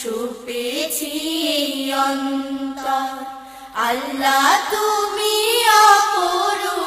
সপেছি অন্তর। আল্লাহ, তুমি অপরু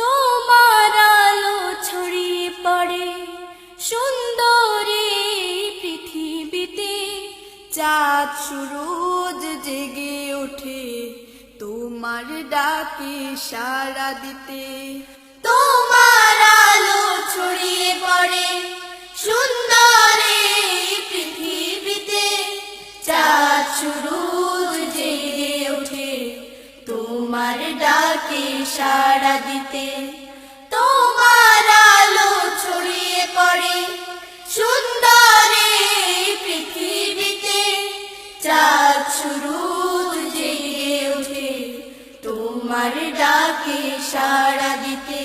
তোমার আলো ছড়িয়ে পড়ে সুন্দরী পৃথিবীতে। চাঁদ সুরজ জেগে ওঠে তোমার ডাকে সারা দিতে। তোমার আলো ছড়িয়ে পড়ে সুন্দরী তোমার ডাকে সাড়া দিতে। তোমার আলো ছড়িয়ে পড়ে সুন্দরে পৃথিবীতে। চাঁদ শুরু জেগে ওঠে, তোমার ডাকে সাড়া দিতে।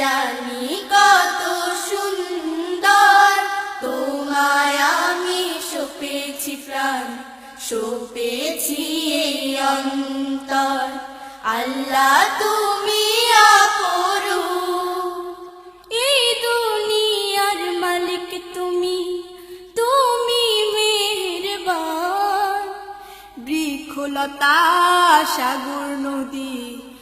জানি কত সুন্দর। তোমায় আমি সপেছি প্রাণ, সপেছি এই অন্তর। আল্লাহ, তুমি অপরু এই দুনিয়ার মালিক তুমি তুমি মেহেরবান। বৃক্ষলতা, সাগর নদী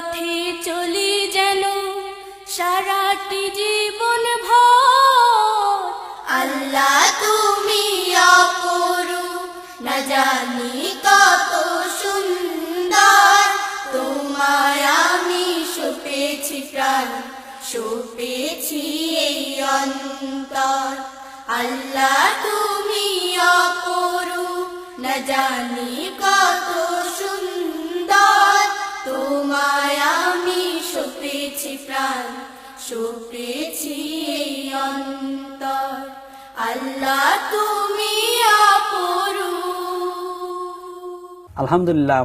পথে চলি যেন সারাটি জীবন ভর। আল্লাহ তুমি অপরু না জানি কত সুন্দর। তোমায় আমি সপেছি প্রাণ, সপেছি এই অন্তর। আল্লাহ তুমি অপরু না জানি কত সপেছি প্রাণ সপেছি এই অন্তর। আল্লাহ তুমি আপুরু আলহামদুলিল্লাহ